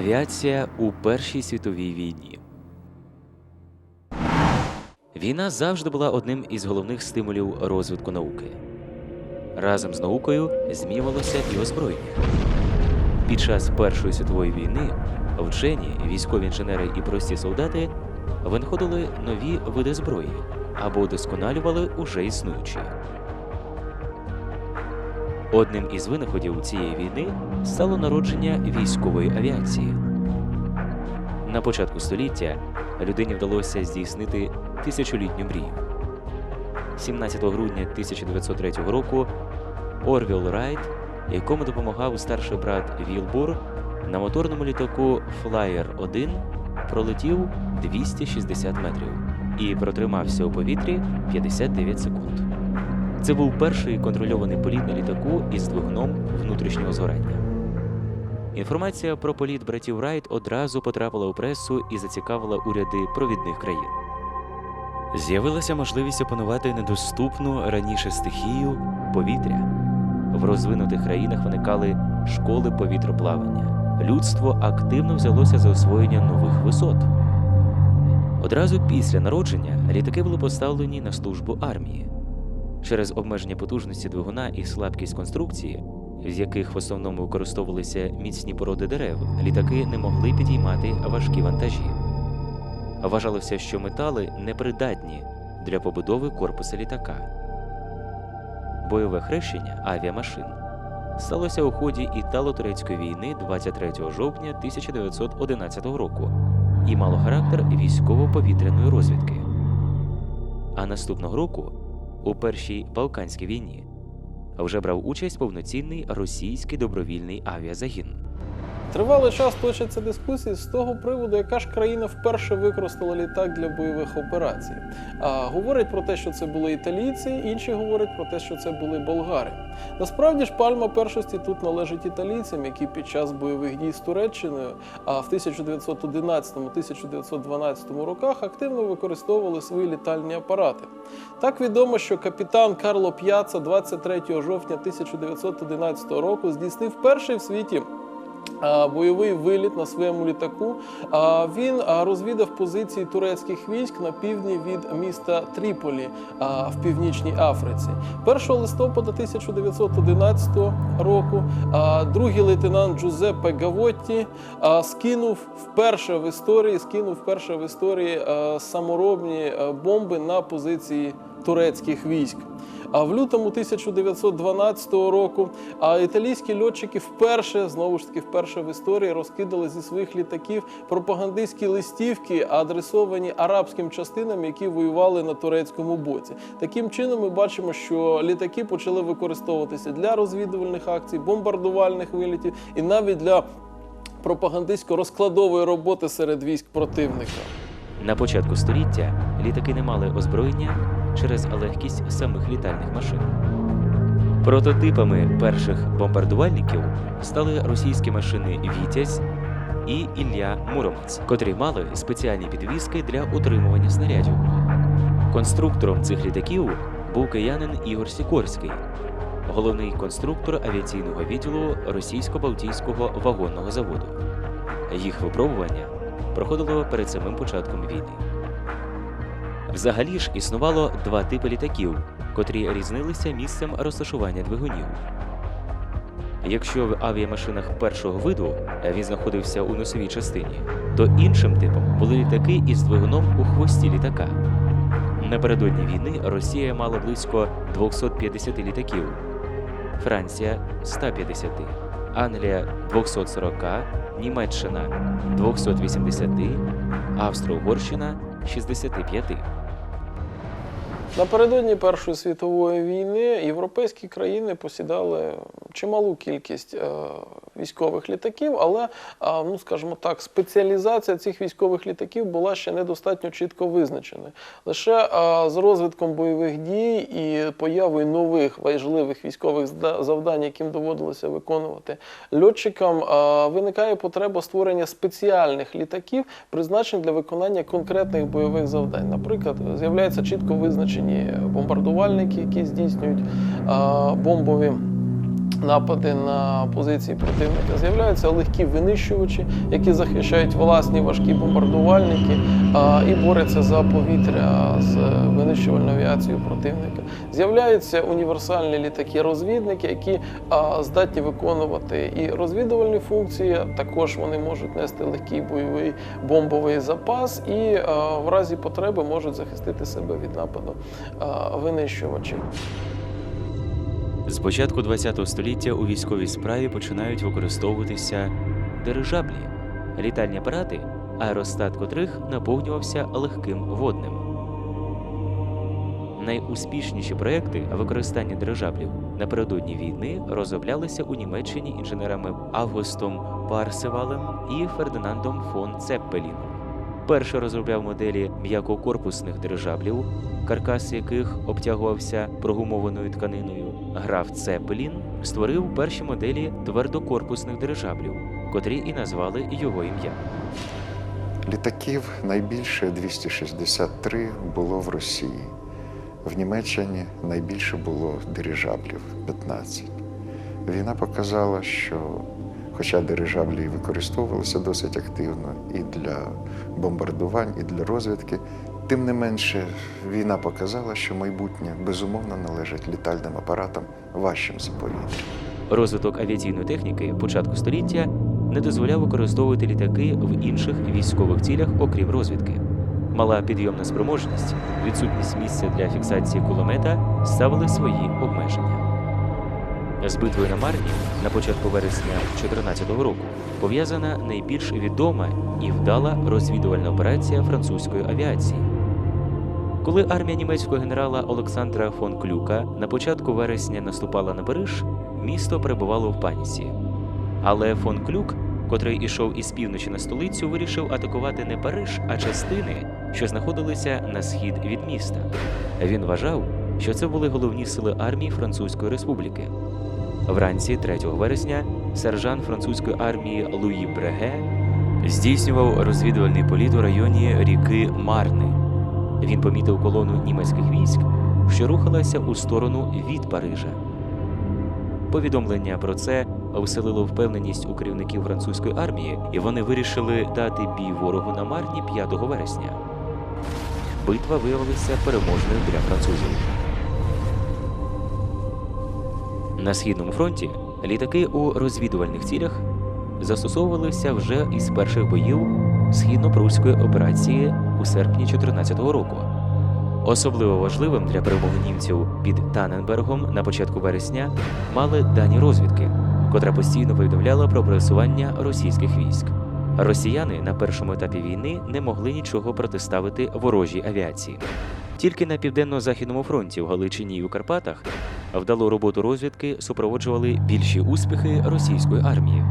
Авіація у Першій світовій війні. Війна завжди була одним із головних стимулів розвитку науки. Разом з наукою змінювалося і озброєння. Під час Першої світової війни вчені, військові інженери і прості солдати винаходили нові види зброї або удосконалювали уже існуючі. Одним із винаходів цієї війни стало народження військової авіації. На початку століття людині вдалося здійснити тисячолітню мрію. 17 грудня 1903 року Орвіл Райт, якому допомагав старший брат Вілбур, на моторному літаку Flyer 1 пролетів 260 метрів і протримався у повітрі 59 секунд. Це був перший контрольований політ на літаку із двигуном внутрішнього згорання. Інформація про політ братів Райт одразу потрапила у пресу і зацікавила уряди провідних країн. З'явилася можливість опанувати недоступну раніше стихію повітря. В розвинутих країнах виникали школи повітроплавання. Людство активно взялося за освоєння нових висот. Одразу після народження літаки були поставлені на службу армії. Через обмеження потужності двигуна і слабкість конструкції, з яких в основному використовувалися міцні породи дерев, літаки не могли підіймати важкі вантажі. Вважалося, що метали непридатні для побудови корпуса літака. Бойове хрещення авіамашин сталося у ході Італо-турецької війни 23 жовтня 1911 року і мало характер військово-повітряної розвідки. А наступного року, у Першій Балканській війні, вже брав участь повноцінний російський добровільний авіазагін. Тривалий час точаться дискусії з того приводу, яка ж країна вперше використала літак для бойових операцій. А говорять про те, що це були італійці, інші говорять про те, що це були болгари. Насправді ж пальма першості тут належить італійцям, які під час бойових дій з Туреччиною, а в 1911-1912 роках активно використовували свої літальні апарати. Так відомо, що капітан Карло П'яца 23 жовтня 1911 року здійснив перший в світі бойовий виліт на своєму літаку. Він розвідав позиції турецьких військ на півдні від міста Тріполі в північній Африці. 1 листопада 1911 року другий лейтенант Джузеппе Гавотті скинув вперше в історії, скинув вперше в історії саморобні бомби на позиції турецьких військ. А в лютому 1912 року італійські льотчики вперше знову ж таки вперше в історії розкидали зі своїх літаків пропагандистські листівки, адресовані арабським частинам, які воювали на турецькому боці. Таким чином, ми бачимо, що літаки почали використовуватися для розвідувальних акцій, бомбардувальних вилітів і навіть для пропагандистсько-розкладової роботи серед військ противника. На початку століття літаки не мали озброєння через легкість самих літальних машин. Прототипами перших бомбардувальників стали російські машини Вітязь і Ілля Муромець, котрі мали спеціальні підвіски для утримування снарядів. Конструктором цих літаків був киянин Ігор Сікорський, головний конструктор авіаційного відділу російсько-балтійського вагонного заводу. Їх випробування проходило перед самим початком війни. Взагалі ж існувало два типи літаків, котрі різнилися місцем розташування двигунів. Якщо в авіамашинах першого виду він знаходився у носовій частині, то іншим типом були літаки із двигуном у хвості літака. Напередодні війни Росія мала близько 250 літаків, Франція 150, Англія 240, Німеччина 280, Австро-Угорщина 65. Напередодні Першої світової війни європейські країни посідали чималу кількість е, військових літаків, але, ну скажімо так, спеціалізація цих військових літаків була ще недостатньо чітко визначена. Лише з розвитком бойових дій і появою нових важливих військових завдань, яким доводилося виконувати льотчикам, виникає потреба створення спеціальних літаків, призначених для виконання конкретних бойових завдань. Наприклад, з'являються чітко визначені бомбардувальники, які здійснюють бомбові напади на позиції противника. З'являються легкі винищувачі, які захищають власні важкі бомбардувальники і борються за повітря з винищувальною авіацією противника. З'являються універсальні літаки-розвідники, які здатні виконувати і розвідувальні функції. Також вони можуть нести легкий бойовий бомбовий запас і в разі потреби можуть захистити себе від нападу винищувачів. З початку ХХ століття у військовій справі починають використовуватися дирижаблі, літальні апарати, аеростат котрих наповнювався легким водним. Найуспішніші проекти використання дирижаблів напередодні війни розроблялися у Німеччині інженерами Августом Парсевалем і Фердинандом фон Цеппеліном. Перший розробляв моделі м'якокорпусних дирижаблів, каркас яких обтягувався прогумованою тканиною. Граф Цепелін створив перші моделі твердокорпусних дирижаблів, котрі і назвали його ім'я. Літаків найбільше 263 було в Росії. В Німеччині найбільше було дирижаблів 15. Війна показала, що, хоча дирижаблі використовувалися досить активно і для бомбардувань, і для розвідки, тим не менше війна показала, що майбутнє безумовно належить літальним апаратам важчим за повітря. Розвиток авіаційної техніки початку століття не дозволяв використовувати літаки в інших військових цілях, окрім розвідки. Мала підйомна спроможність, відсутність місця для фіксації кулемета ставили свої обмеження. З битвою на Марні на початку вересня 2014 року пов'язана найбільш відома і вдала розвідувальна операція французької авіації. Коли армія німецького генерала Олександра фон Клюка на початку вересня наступала на Париж, місто перебувало в паніці. Але фон Клюк, котрий ішов із півночі на столицю, вирішив атакувати не Париж, а частини, що знаходилися на схід від міста. Він вважав, що це були головні сили армії Французької республіки. Вранці 3 вересня сержант французької армії Луї Бреге здійснював розвідувальний політ у районі ріки Марни. Він помітив колону німецьких військ, що рухалася у сторону від Парижа. Повідомлення про це вселило впевненість у керівників французької армії, і вони вирішили дати бій ворогу на Марні 5 вересня. Битва виявилася переможною для французів. На східному фронті літаки у розвідувальних цілях застосовувалися вже із перших боїв східно-прусської операції у серпні 2014 року. Особливо важливим для перемоги німців під Таненбергом на початку вересня мали дані розвідки, котра постійно повідомляла про просування російських військ. Росіяни на першому етапі війни не могли нічого протиставити ворожій авіації. Тільки на південно-західному фронті в Галичині і у Карпатах вдалу роботу розвідки супроводжували більші успіхи російської армії.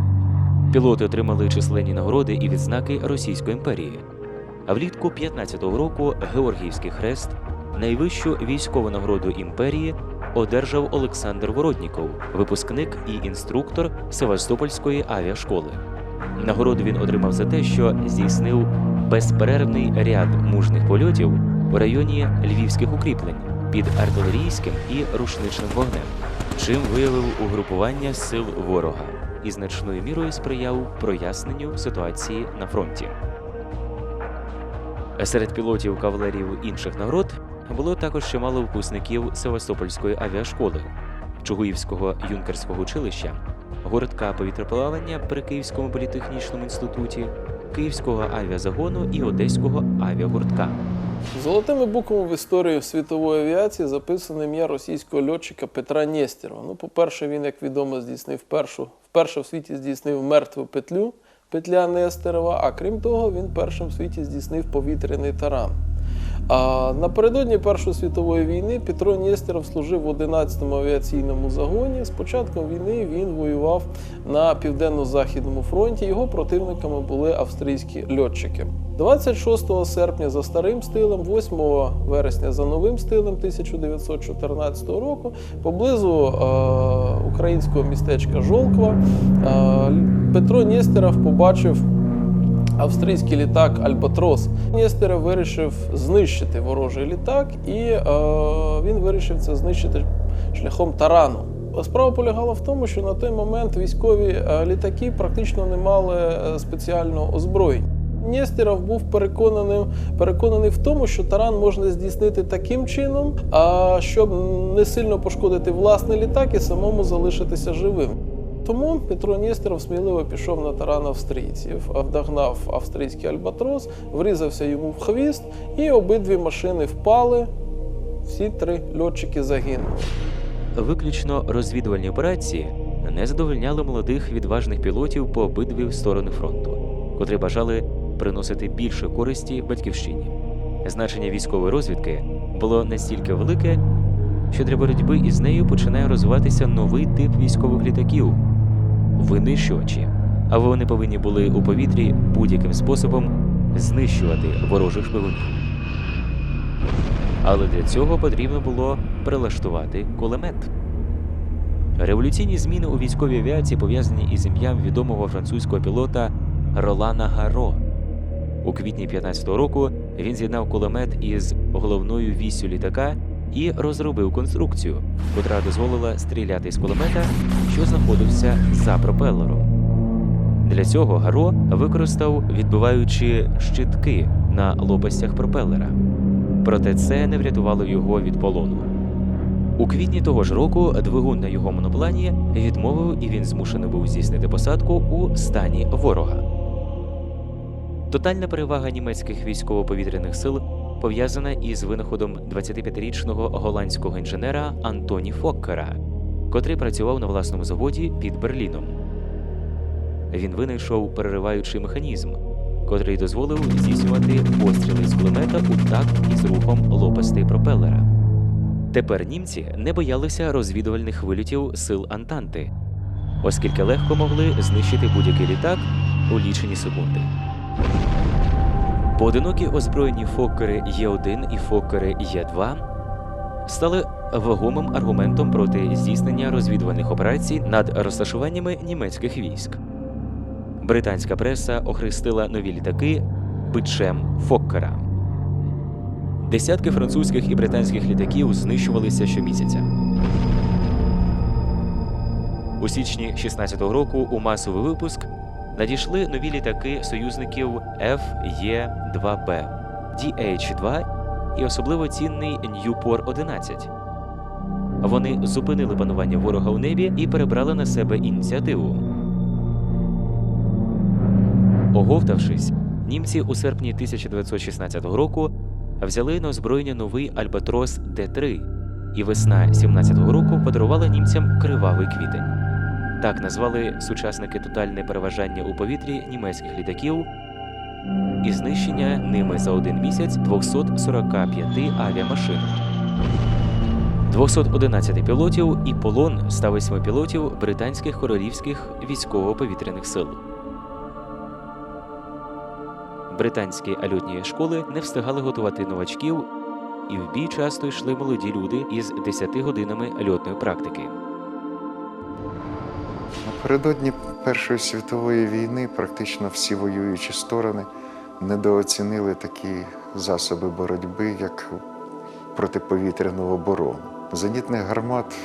Пілоти отримали численні нагороди і відзнаки Російської імперії. А влітку 15-го року Георгіївський хрест, найвищу військову нагороду імперії, одержав Олександр Воротніков, випускник і інструктор Севастопольської авіашколи. Нагороду він отримав за те, що здійснив безперервний ряд мужних польотів у районі львівських укріплень під артилерійським і рушничним вогнем, чим виявив угрупування сил ворога і значною мірою сприяв проясненню ситуації на фронті. Серед пілотів кавалерів інших нагород було також чимало випускників Севастопольської авіашколи, Чугуївського юнкерського училища, гуртка повітроплавання при Київському політехнічному інституті, Київського авіазагону і Одеського авіагуртка. Золотими буквами в історії світової авіації записане ім'я російського льотчика Петра Нєстєрова. Ну, по-перше, він, як відомо, здійснив першу, вперше в світі здійснив мертву петлю петля Нестерова, а крім того, він першим в світі здійснив повітряний таран. А напередодні Першої світової війни Петро Нєстеров служив в 11-му авіаційному загоні. З початком війни він воював на південно-західному фронті. Його противниками були австрійські льотчики. 26 серпня за старим стилем, 8 вересня за новим стилем 1914 року, поблизу е, українського містечка Жолква, е, Петро Нєстеров побачив австрійський літак Альбатрос. Нєстеров вирішив знищити ворожий літак, і е, він вирішив це знищити шляхом тарану. Справа полягала в тому, що на той момент військові е, літаки практично не мали е, спеціального озброєння. Нєстєров був переконаним, переконаний в тому, що таран можна здійснити таким чином, а щоб не сильно пошкодити власний літак і самому залишитися живим. Тому Петро Нєстеров сміливо пішов на таран австрійців, вдогнав австрійський альбатрос, врізався йому в хвіст, і обидві машини впали. Всі три льотчики загинули. Виключно розвідувальні операції не задовольняли молодих відважних пілотів по обидві сторони фронту, котрі бажали приносити більше користі батьківщині. Значення військової розвідки було настільки велике, що для боротьби із нею починає розвиватися новий тип військових літаків винищувачі. А вони повинні були у повітрі будь-яким способом знищувати ворожих шпигунів. Але для цього потрібно було прилаштувати кулемет. Революційні зміни у військовій авіації пов'язані із ім'ям відомого французького пілота Ролана Гаро. У квітні 15-го року він з'єднав кулемет із головною віссю літака і розробив конструкцію, котра дозволила стріляти з кулемета, що знаходився за пропелером. Для цього Гаро використав відбиваючі щитки на лопастях пропелера. Проте це не врятувало його від полону. У квітні того ж року двигун на його моноплані відмовив, і він змушений був здійснити посадку у стані ворога. Тотальна перевага німецьких військово-повітряних сил пов'язана із винаходом 25-річного голландського інженера Антоні Фоккера, котрий працював на власному заводі під Берліном. Він винайшов перериваючий механізм, котрий дозволив здійснювати постріли з кулемета у такт із рухом лопастей пропелера. Тепер німці не боялися розвідувальних вильотів сил Антанти, оскільки легко могли знищити будь-який літак у лічені секунди. Поодинокі озброєні фоккери Є1 і фоккери Є2 стали вагомим аргументом проти здійснення розвідувальних операцій над розташуваннями німецьких військ. Британська преса охрестила нові літаки бичем Фоккера. Десятки французьких і британських літаків знищувалися щомісяця. У січні 16-го року у масовий випуск надійшли нові літаки союзників FE-2B, DH-2 і особливо цінний Ньюпор-11. Вони зупинили панування ворога у небі і перебрали на себе ініціативу. Оговтавшись, німці у серпні 1916 року взяли на озброєння новий Альбатрос Д-3, і весна 17-го року подарувала німцям кривавий квітень. Так назвали сучасники тотальне переважання у повітрі німецьких літаків і знищення ними за один місяць 245 авіамашин. 211 пілотів і полон 108 пілотів британських королівських військово-повітряних сил. Британські альотні школи не встигали готувати новачків, і в бій часто йшли молоді люди із 10 годинами льотної практики. Напередодні Першої світової війни практично всі воюючі сторони недооцінили такі засоби боротьби, як протиповітряну оборону. Зенітних гармат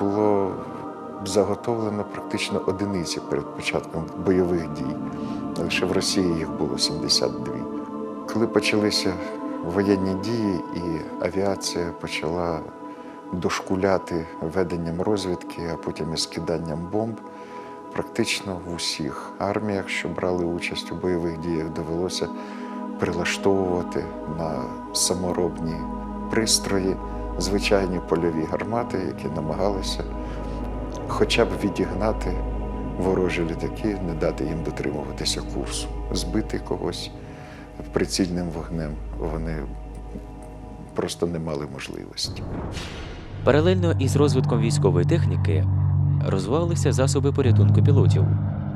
було заготовлено практично одиниці перед початком бойових дій. Лише в Росії їх було 72. Коли почалися воєнні дії і авіація почала дошкуляти веденням розвідки, а потім і скиданням бомб, практично в усіх арміях, що брали участь у бойових діях, довелося прилаштовувати на саморобні пристрої звичайні польові гармати, які намагалися хоча б відігнати ворожі літаки, не дати їм дотримуватися курсу, збити когось прицільним вогнем. Вони просто не мали можливості. Паралельно із розвитком військової техніки розвивалися засоби порятунку пілотів.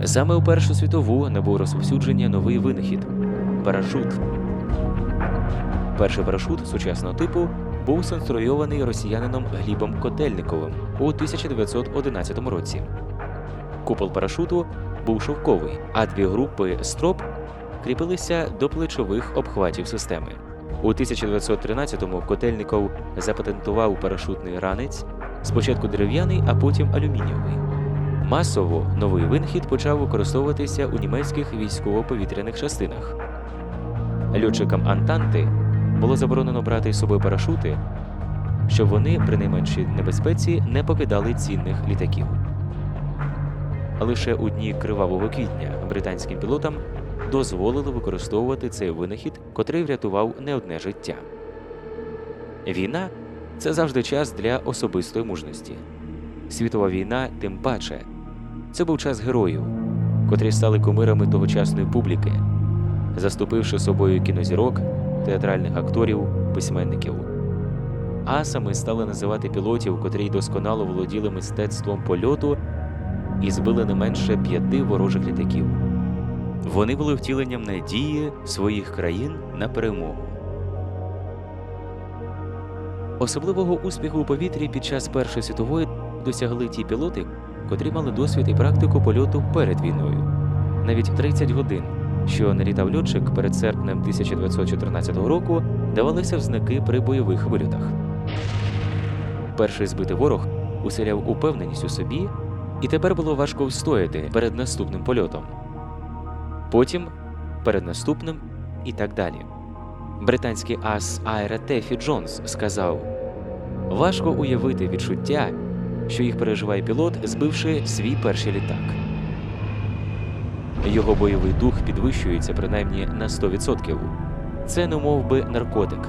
Саме у Першу світову набув розповсюдження новий винахід парашут. Перший парашут сучасного типу був сконструйований росіянином Глібом Котельниковим у 1911 році. Купол парашуту був шовковий, а дві групи строп кріпилися до плечових обхватів системи. У 1913-му Котельников запатентував парашутний ранець, Спочатку дерев'яний, а потім алюмінієвий. Масово новий винахід почав використовуватися у німецьких військово-повітряних частинах. Льотчикам Антанти було заборонено брати з собою парашути, щоб вони при найменшій небезпеці не покидали цінних літаків. Лише у дні кривавого квітня британським пілотам дозволили використовувати цей винахід, котрий врятував не одне життя. Війна це завжди час для особистої мужності. Світова війна тим паче. Це був час героїв, котрі стали кумирами тогочасної публіки, заступивши собою кінозірок, театральних акторів, письменників. Асами стали називати пілотів, котрі досконало володіли мистецтвом польоту і збили не менше п'яти ворожих літаків. Вони були втіленням надії своїх країн на перемогу. Особливого успіху у повітрі під час Першої світової досягли ті пілоти, котрі мали досвід і практику польоту перед війною. Навіть 30 годин, що налітав льотчик перед серпнем 1914 року, давалися в знаки при бойових вильотах. Перший збитий ворог уселяв упевненість у собі, і тепер було важко встояти перед наступним польотом. Потім перед наступним і так далі. Британський ас Айра Тефі Джонс сказав: важко уявити відчуття, що їх переживає пілот, збивши свій перший літак. Його бойовий дух підвищується принаймні на 100%. Це не мов би наркотик.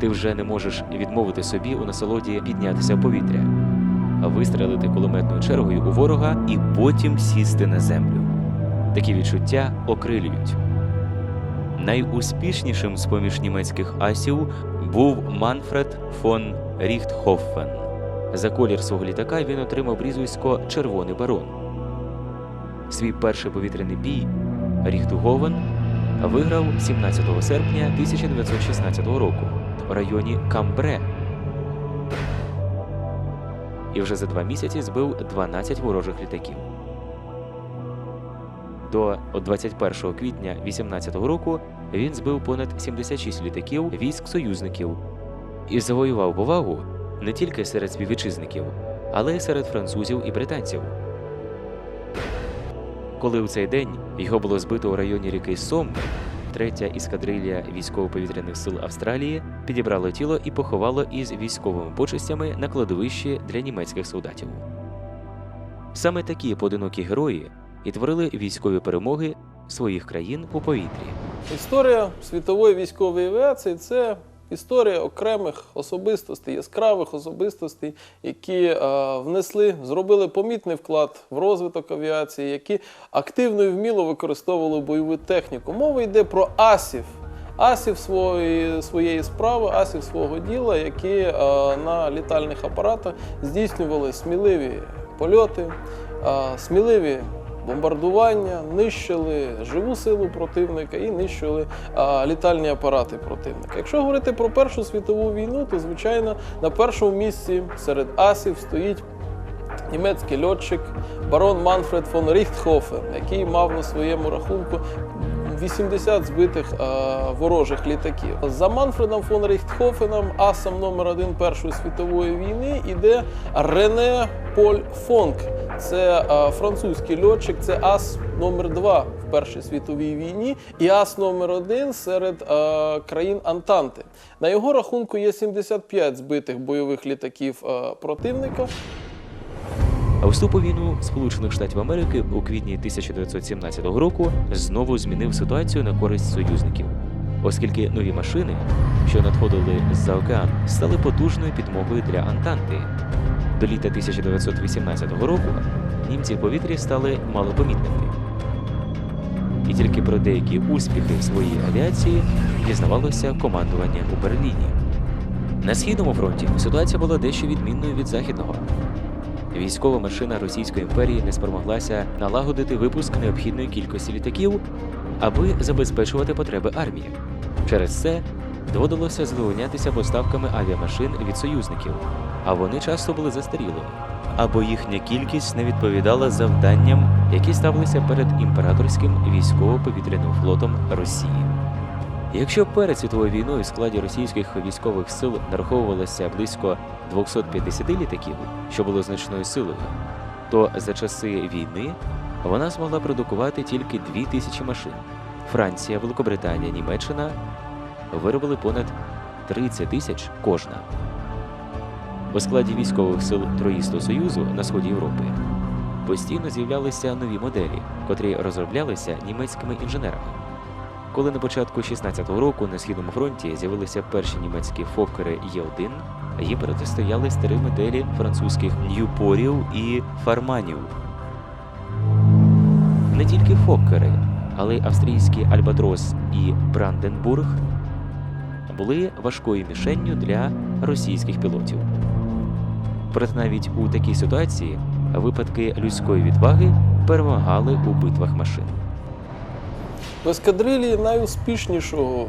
Ти вже не можеш відмовити собі у насолоді піднятися в повітря, вистрелити кулеметною чергою у ворога і потім сісти на землю. Такі відчуття окрилюють. Найуспішнішим з поміж німецьких асів був Манфред фон Ріхтхоффен. За колір свого літака він отримав прізвисько Червоний барон. Свій перший повітряний бій Ріхтуговен виграв 17 серпня 1916 року в районі Камбре. І вже за два місяці збив 12 ворожих літаків. До 21 квітня 18 року він збив понад 76 літаків військ союзників і завоював повагу не тільки серед співвітчизників, але й серед французів і британців. Коли у цей день його було збито у районі ріки Сом, третя іскадрилья військово-повітряних сил Австралії підібрало тіло і поховало із військовими почестями на кладовищі для німецьких солдатів. Саме такі поодинокі герої і творили військові перемоги своїх країн у повітрі. Історія світової військової авіації це історія окремих особистостей, яскравих особистостей, які е, внесли, зробили помітний вклад в розвиток авіації, які активно і вміло використовували бойову техніку. Мова йде про асів. Асів своєї, своєї справи, асів свого діла, які е, на літальних апаратах здійснювали сміливі польоти, е, сміливі бомбардування, нищили живу силу противника і нищили а, літальні апарати противника. Якщо говорити про Першу світову війну, то звичайно на першому місці серед асів стоїть. Німецький льотчик барон Манфред фон Ріхтхофен, який мав на своєму рахунку 80 збитих е, ворожих літаків. За Манфредом фон Ріхтхофеном, асом номер один Першої світової війни, іде Рене Поль Фонк. Це е, французький льотчик, це ас номер 2 в Першій світовій війні і ас номер 1 серед е, країн Антанти. На його рахунку є 75 збитих бойових літаків е, противника. Вступ у війну Сполучених Штатів Америки у квітні 1917 року знову змінив ситуацію на користь союзників, оскільки нові машини, що надходили з-за океану, стали потужною підмогою для Антанти. До літа 1918 року німці в повітрі стали малопомітними. І тільки про деякі успіхи своєї авіації дізнавалося командування у Берліні. На східному фронті ситуація була дещо відмінною від західного. Військова машина Російської імперії не спромоглася налагодити випуск необхідної кількості літаків, аби забезпечувати потреби армії. Через це доводилося задовольнятися поставками авіамашин від союзників, а вони часто були застарілими, або їхня кількість не відповідала завданням, які ставилися перед імператорським військово-повітряним флотом Росії. Якщо перед світовою війною у складі російських військових сил нараховувалося близько 250 літаків, що було значною силою, то за часи війни вона змогла продукувати тільки 2000 машин. Франція, Великобританія, Німеччина виробили понад 30 тисяч кожна. У складі військових сил Троїстого Союзу на сході Європи постійно з'являлися нові моделі, котрі розроблялися німецькими інженерами. Коли на початку 16-го року на східному фронті з'явилися перші німецькі фоккери Є1, їм протистояли старі моделі французьких Ньюпорів і Фарманів. Не тільки фоккери, але австрійські Альбатрос і Бранденбург були важкою мішенню для російських пілотів. Проте навіть у такій ситуації випадки людської відваги перемагали у битвах машин. В ескадрилі найуспішнішого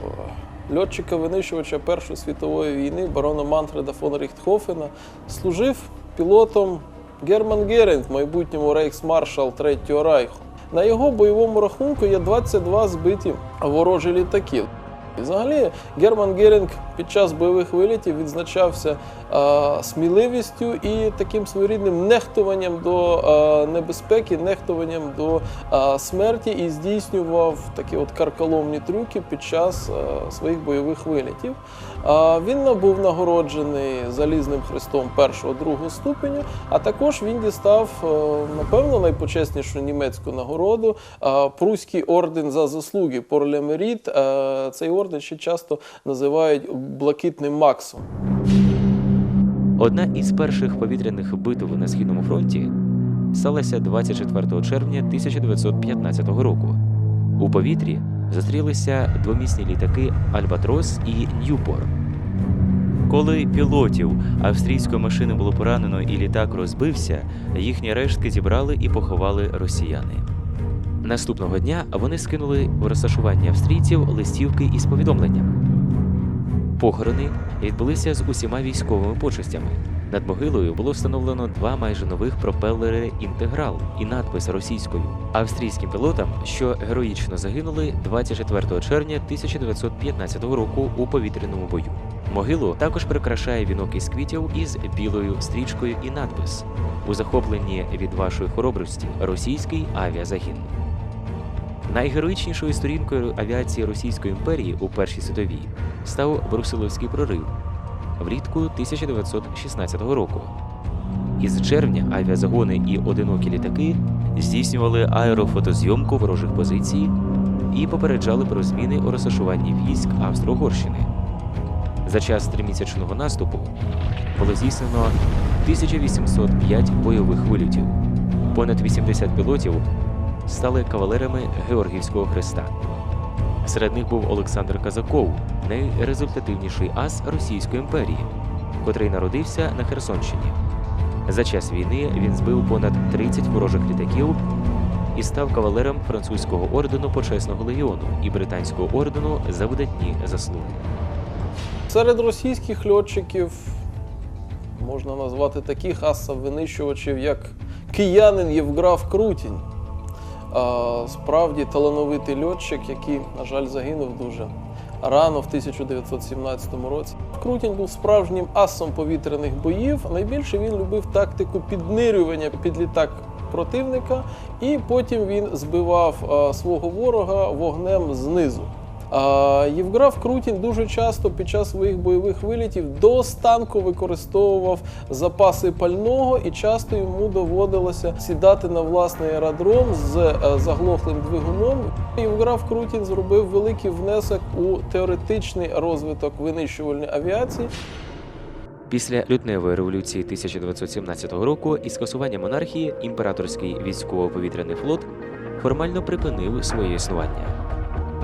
льотчика-винищувача Першої світової війни барона Манфреда фон Ріхтхофена служив пілотом Герман Геринг, в майбутньому рейхсмаршал Третього Райху. На його бойовому рахунку є 22 збиті ворожі літаки. І Взагалі, Герман Герінг під час бойових вилітів відзначався е, сміливістю і таким своєрідним нехтуванням до е, небезпеки, нехтуванням до е, смерті і здійснював такі от карколомні трюки під час е, своїх бойових вилітів. Е, він був нагороджений залізним хрестом першого другого ступеню, а також він дістав, е, напевно, найпочеснішу німецьку нагороду е, Пруський орден за заслуги Порлемеріт. Цей орден ще часто називають блакитним Максом. Одна із перших повітряних битв на східному фронті сталася 24 червня 1915 року. У повітрі зустрілися двомісні літаки Альбатрос і Ньюпор. Коли пілотів австрійської машини було поранено і літак розбився, їхні рештки зібрали і поховали росіяни. Наступного дня вони скинули у розташування австрійців листівки із повідомленням. Похорони відбулися з усіма військовими почестями. Над могилою було встановлено два майже нових пропелери інтеграл і надпис російською австрійським пілотам, що героїчно загинули 24 червня 1915 року у повітряному бою. Могилу також прикрашає вінок із квітів із білою стрічкою і надпис у захопленні від вашої хоробрості російський авіазагін. Найгероїчнішою сторінкою авіації Російської імперії у Першій світовій став Брусиловський прорив влітку 1916 року. Із червня авіазагони і одинокі літаки здійснювали аерофотозйомку ворожих позицій і попереджали про зміни у розташуванні військ Австро-Угорщини. За час тримісячного наступу було здійснено 1805 бойових вильотів. Понад 80 пілотів стали кавалерами Георгіївського хреста. Серед них був Олександр Казаков, найрезультативніший ас Російської імперії, котрий народився на Херсонщині. За час війни він збив понад 30 ворожих літаків і став кавалером французького ордену почесного легіону і британського ордену за видатні заслуги. Серед російських льотчиків можна назвати таких асів-винищувачів, як киянин Євграф Крутінь. Справді талановитий льотчик, який, на жаль, загинув дуже рано в 1917 році. Крутінь був справжнім асом повітряних боїв. Найбільше він любив тактику піднирювання під літак противника, і потім він збивав свого ворога вогнем знизу. Євграф Крутін дуже часто під час своїх бойових вилітів до останку використовував запаси пального, і часто йому доводилося сідати на власний аеродром з е, заглохлим двигуном. Євграф Крутін зробив великий внесок у теоретичний розвиток винищувальної авіації. Після лютневої революції 1917 року і скасування монархії імператорський військово-повітряний флот формально припинив своє існування.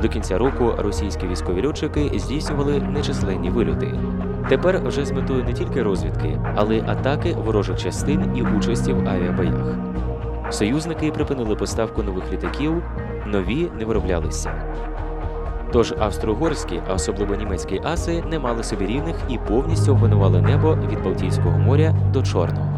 До кінця року російські військові льотчики здійснювали нечисленні вильоти. Тепер вже з метою не тільки розвідки, але й атаки ворожих частин і участі в авіабоях. Союзники припинили поставку нових літаків, нові не вироблялися. Тож австро-угорські, а особливо німецькі аси, не мали собі рівних і повністю опанували небо від Балтійського моря до Чорного.